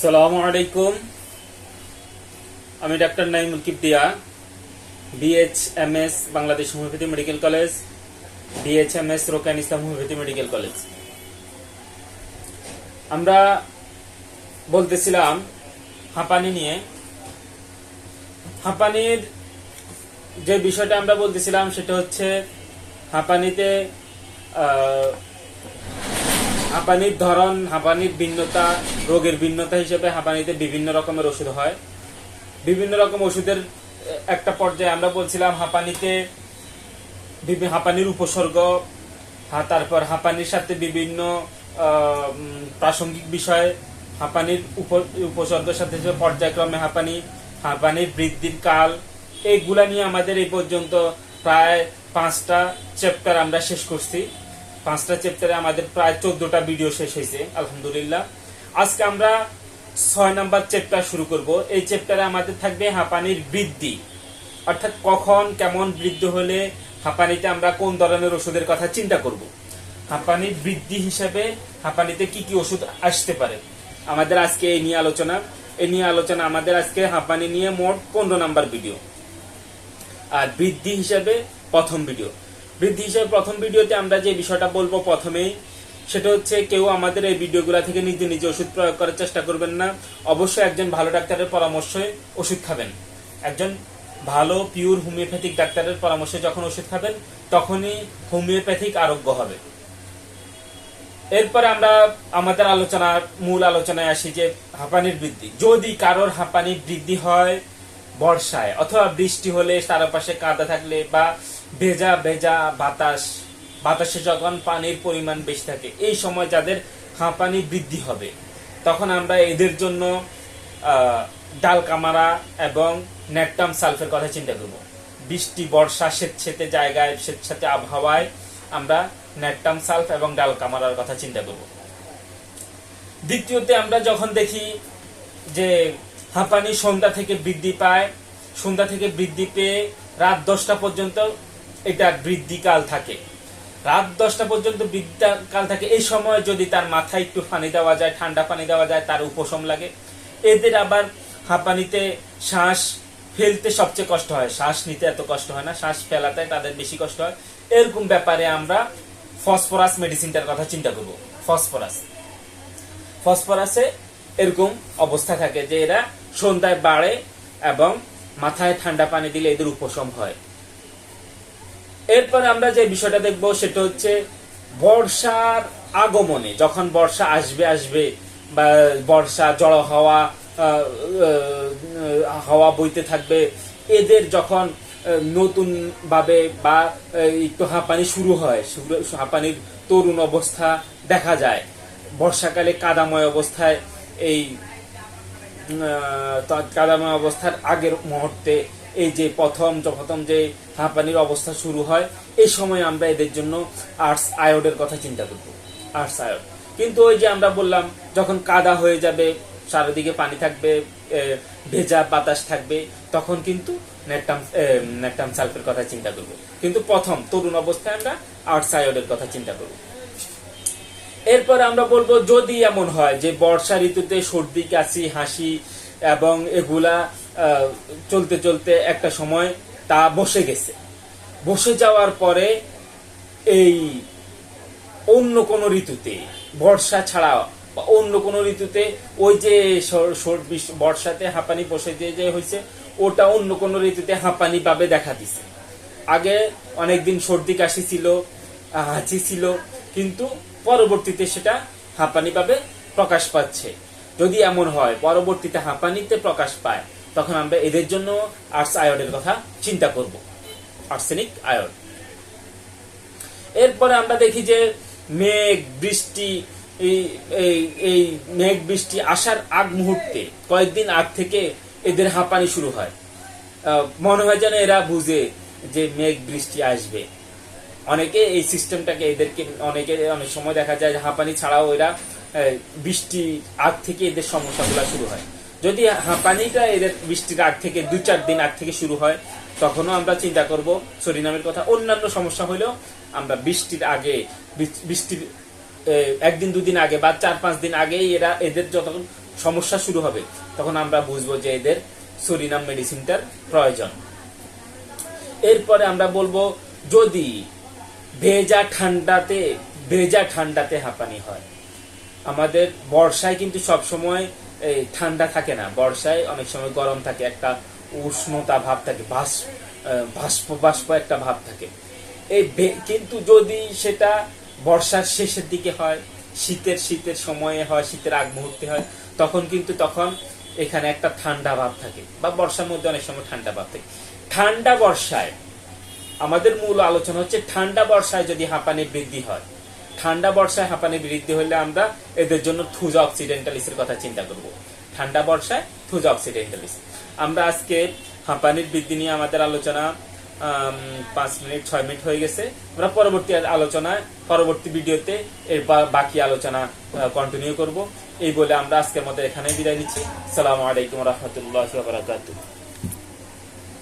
আসসালামু আলাইকুম। আমি doctor Naimul Kibdiya B H M S Bangladesh homeopathy medical college B H M S Rokan Islam homeopathy medical college. আমরা বলতেছিলাম হাঁপানি নিয়ে। হাঁপানির যে বিষয়টা আমরা বলতেছিলাম সেটা হচ্ছে হাঁপানিতে হাঁপানির ধরন, হাঁপানির ভিন্নতা, রোগের ভিন্নতা হিসেবে হাঁপানিতে বিভিন্ন রকমের ওষুধ হয়। বিভিন্ন রকম ওষুধের একটা পর্যায়ে আমরা বলছিলাম হাঁপানিতে হাঁপানির উপসর্গ তারপর হাঁপানির সাথে বিভিন্ন প্রাসঙ্গিক বিষয়, হাঁপানির উপ- উপসর্গের সাথে পর্যায়ক্রমে হাঁপানি, হাঁপানির বৃদ্ধির কাল এইগুলা নিয়ে আমাদের এই পর্যন্ত প্রায় পাঁচটা চ্যাপ্টার আমরা শেষ করছি। পাঁচটা চ্যাপ্টারে আমাদের প্রায় চোদ্দটা ভিডিও শেষ হয়েছে, আলহামদুলিল্লাহ। আজকে আমরা ছয় নম্বর চ্যাপ্টার শুরু করব। এই চ্যাপ্টারে আমাদের থাকবে হাঁপানির বৃদ্ধি। অর্থাৎ কখন, কেমন বৃদ্ধি হলে হাঁপানিতে আমরা কোন ধরনের ওষুধের কথা চিন্তা করব। হাঁপানির বৃদ্ধি হিসাবে হাঁপানিতে কি কি ওষুধ আসতে পারে? আমাদের আজকে এই নিয়ে আলোচনা। এই নিয়ে আলোচনা আমাদের আজকে হাঁপানি নিয়ে মোট পনেরো নাম্বার ভিডিও আর বৃদ্ধি হিসাবে প্রথম ভিডিও বৃদ্ধি হিসাবে প্রথম ভিডিওতে আমরা যে বিষয়টা বলব প্রথমেই, সেটা হচ্ছে কেউ আমাদের এই ভিডিওগুলা থেকে নিজে নিজে ওষুধ প্রয়োগ করার চেষ্টা করবেন না। অবশ্যই একজন ভালো ডাক্তারের পরামর্শে ওষুধ খাবেন। একজন ভালো পিওর হোমিওপ্যাথিক ডাক্তারের পরামর্শে যখন ওষুধ খাবেন, তখনই হোমিওপ্যাথিক আরোগ্য হবে। এরপরে আমরা আমাদের আলোচনার মূল আলোচনায় আসি যে হাঁপানির বৃদ্ধি। যদি কারোর হাঁপানি বৃদ্ধি হয় বর্ষায় অথবা বৃষ্টি হলে চারপাশে কাদা থাকলে বা ভেজা ভেজা বাতাস, বাতাসে যখন পানির পরিমাণ বেশি থাকে, এই সময় যাদের হাঁপানি বৃদ্ধি হবে। তখন আমরা এদের জন্য ডাল কামারা এবং ন্যাকটাম সালফের কথা চিন্তা করব। বৃষ্টি, বর্ষা স্বেচ্ছেতে জায়গায়, স্বেচ্ছাতে আবহাওয়ায় আমরা ন্যাকটাম সালফ এবং ডাল কামারার কথা চিন্তা করব। দ্বিতীয়তে আমরা যখন দেখি যে হাঁপানি সন্ধ্যা থেকে বৃদ্ধি পায়, সন্ধ্যা থেকে বৃদ্ধি পেয়ে রাত দশটা পর্যন্ত এটা বৃদ্ধিকাল থাকে। রাত দশটা পর্যন্ত বৃদ্ধিকাল থাকে। এই সময় যদি তার মাথায় একটু পানি দেওয়া যায়, ঠান্ডা পানি দেওয়া যায়, তার উপশম লাগে। এদের আবার হাঁপানিতে শ্বাস ফেলতে সবচেয়ে কষ্ট হয়। শ্বাস নিতে এত কষ্ট হয় না। শ্বাস ফেলাতে তাদের বেশি কষ্ট হয়। এরকম ব্যাপারে আমরা ফসফরাস মেডিসিনটার কথা চিন্তা করব। ফসফরাস। ফসফরাসে এরকম অবস্থা থাকে যে এরা সন্ধ্যায় বাড়ে এবং মাথায় ঠান্ডা পানি দিলে এদের উপশম হয়। এরপর আমরা যে বিষয়টা দেখব সেটা হচ্ছে বর্ষার আগমনে, যখন বর্ষা আসবে আসবে বা বর্ষা জড় হাওয়া হাওয়া বইতে থাকবে, এদের যখন নতুন ভাবে বা একটু হাঁপানি শুরু হয় হাঁপানির তরুণ অবস্থা দেখা যায়। বর্ষাকালে কাদাময় অবস্থায় এই কাদাময় অবস্থার আগের মুহূর্তে এই যে প্রথম প্রথম যে হাঁপানির অবস্থা শুরু হয় এই সময় আমরা এদের জন্য আর্টস আয়োডের কথা চিন্তা করব। Ars iod. কিন্তু ওই যে আমরা বললাম যখন কাদা হয়ে যাবে চারিদিকে পানি থাকবে ভেজা বাতাস থাকবে তখন কিন্তু নেকটাম এ, নেকটাম সালফের কথা চিন্তা করব। কিন্তু প্রথম তরুণ অবস্থায় আমরা আর্টস আয়োডের কথা চিন্তা করব। এরপর আমরা বলব যদি এমন হয় যে বর্ষা ঋতুতে সর্দি কাশি হাসি এবং এগুলা চলতে চলতে একটা সময় তা বসে গেছে। বসে যাওয়ার পরে এই অন্য কোন ঋতুতে, বর্ষা ছাড়া অন্য কোন ঋতুতে ওই যে বর্ষাতে হাঁপানি বসে দিয়ে যে হয়েছে ওটা অন্য কোন ঋতুতে হাঁপানি ভাবে দেখা দিছে। আগে অনেকদিন সর্দি কাশি ছিল হাঁচি ছিল, কিন্তু পরবর্তীতে সেটা হাঁপানি ভাবে প্রকাশ পাচ্ছে। যদি এমন হয়, পরবর্তীতে হাঁপানিতে প্রকাশ পায় তখন আমরা এদের জন্য আর্টস আয়োডের কথা চিন্তা করব। Arsenic iod. এরপরে আমরা দেখি যে মেঘ বৃষ্টি, এই- মেঘ বৃষ্টি আসার আগ মুহূর্তে কয়েকদিন আগ থেকে এদের হাঁপানি শুরু হয়। মনে হয় যেন এরা বুঝে যে মেঘ বৃষ্টি আসবে। অনেকে এই সিস্টেমটাকে এদেরকে, অনেকে অনেক সময় দেখা যায় হাঁপানি ছাড়াও এরা বৃষ্টি আগ থেকে এদের সমস্যাগুলো শুরু হয়। যদি হাঁপানিটা এদের বৃষ্টির আগ থেকে দুই চার দিন আগ থেকে শুরু হয়, তখনও আমরা চিন্তা করব সরিনামের কথা। অন্যান্য সমস্যা হলেও আমরা বৃষ্টির আগে বৃষ্টির একদিন, দুদিন আগে বা চার পাঁচ দিন আগেই এরা, এদের যতক্ষণ সমস্যা শুরু হবে, তখন আমরা বুঝব যে এদের সরিনাম মেডিসিনটার প্রয়োজন। এরপরে আমরা বলব যদি ভেজা ঠান্ডাতে ভেজা ঠান্ডাতে হাঁপানি হয়, আমাদের বর্ষায় কিন্তু সব সময় এই ঠান্ডা থাকে না, বর্ষায় অনেক সময় গরম থাকে, একটা উষ্ণতা ভাব থাকে বাষ্প বাষ্প একটা ভাব থাকে। এই কিন্তু যদি সেটা বর্ষার শেষের দিকে হয়, শীতের শীতের সময়ে হয়, শীতের আগ মুহূর্তে হয়, তখন কিন্তু তখন এখানে একটা ঠান্ডা ভাব থাকে বা বর্ষার মধ্যে অনেক সময় ঠান্ডা ভাব থাকে। ঠান্ডা বর্ষায় আমাদের মূল আলোচনা হচ্ছে ঠান্ডা বর্ষায় যদি হাঁপানি বৃদ্ধি হয় ঠান্ডা বর্ষায় হাঁপানি বৃদ্ধি হলে আমরা এদের জন্য থুজা অক্সিডেন্টালিসের কথা চিন্তা করব। ঠান্ডা বর্ষায় থুজা অক্সিডেন্টালিস। আমরা আজকে হাঁপানির বৃদ্ধি নিয়ে আমাদের আলোচনা পাঁচ মিনিট, ছয় মিনিট হয়ে গেছে। আমরা পরবর্তী আলোচনায় পরবর্তী ভিডিওতে এর বাকি আলোচনা কন্টিনিউ করব। এই বলে আমরা আজকের মতো এখানে বিদায় নিচ্ছি। সালামু আলাইকুম রহমতুল্লাহ